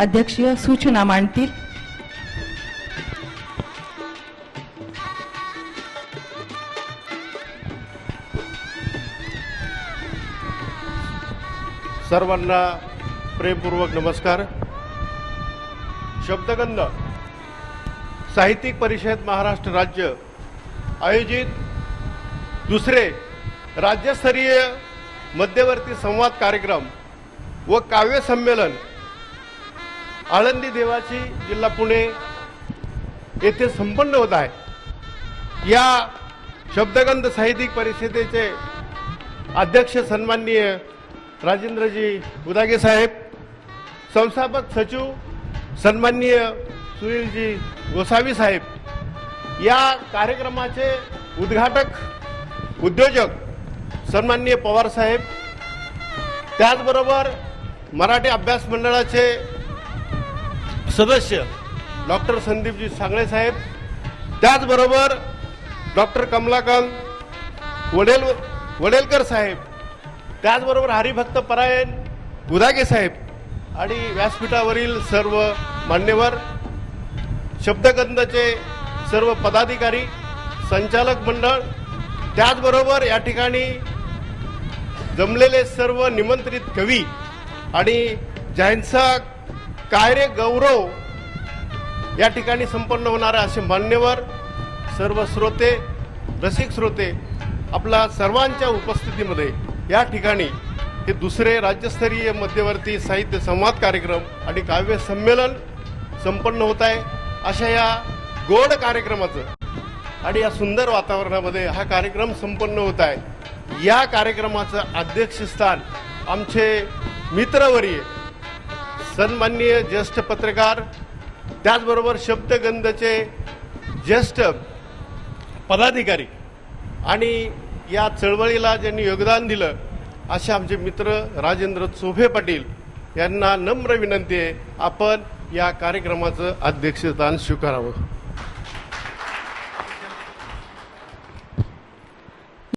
अध्यक्षीय सूचना मांडतील. सर्वांना प्रेमपूर्वक नमस्कार. शब्दगंध. साहित्यिक परिषद महाराष्ट्र राज्य आयोजित दुसरे राज्यस्तरीय मध्यवर्ती संवाद कार्यक्रम व काव्य संमेलन आळंदी देवाची जिल्हा पुणे येथे संपन्न होत आहे. या शब्दगंध साहित्यिक परिषदेचे अध्यक्ष सन्माननीय राजेंद्रजी उदागे साहेब संस्थापक सचिव सन्माननीय सुनीलजी गोसावी साहेब या कार्यक्रमाचे उद्घाटक उद्योजक सन्माननीय पवार साहेब त्याचबरोबर मराठी अभ्यास मंडळाचे सदस्य डॉक्टर संदीपजी सांगळे साहेब त्याचबरोबर डॉक्टर कमलाकांत वडेल वडेलकर साहेब त्याचबरोबर हरिभक्त परायण गुदागे साहेब आणि व्यासपीठावरील सर्व मान्यवर शब्दगंधचे सर्व पदाधिकारी संचालक मंडळ त्याचबरोबर या ठिकाणी जमलेले सर्व निमंत्रित कवी आणि ज्यांचा काय रे गौरव? या ठिकाणी संपन्न होणारे असे मान्यवर सर्व श्रोते रसिक श्रोते आपल्या सर्वांच्या उपस्थितीमध्ये या ठिकाणी हे दुसरे राज्यस्तरीय मध्यवर्ती साहित्य संवाद कार्यक्रम आणि काव्य संमेलन संपन्न होत आहे. अशा या गोड कार्यक्रमाचं आणि या सुंदर वातावरणामध्ये हा कार्यक्रम संपन्न होत आहे. या कार्यक्रमाचं अध्यक्षस्थान आमचे मित्रवर्य सन्माननीय ज्येष्ठ पत्रकार त्याचबरोबर शब्दगंधचे ज्येष्ठ पदाधिकारी आणि या चळवळीला ज्यांनी योगदान दिलं असे आमचे मित्र राजेंद्र चोभे पाटील यांना नम्र विनंती आहे आपण या कार्यक्रमाचं अध्यक्षस्थान स्वीकारावं.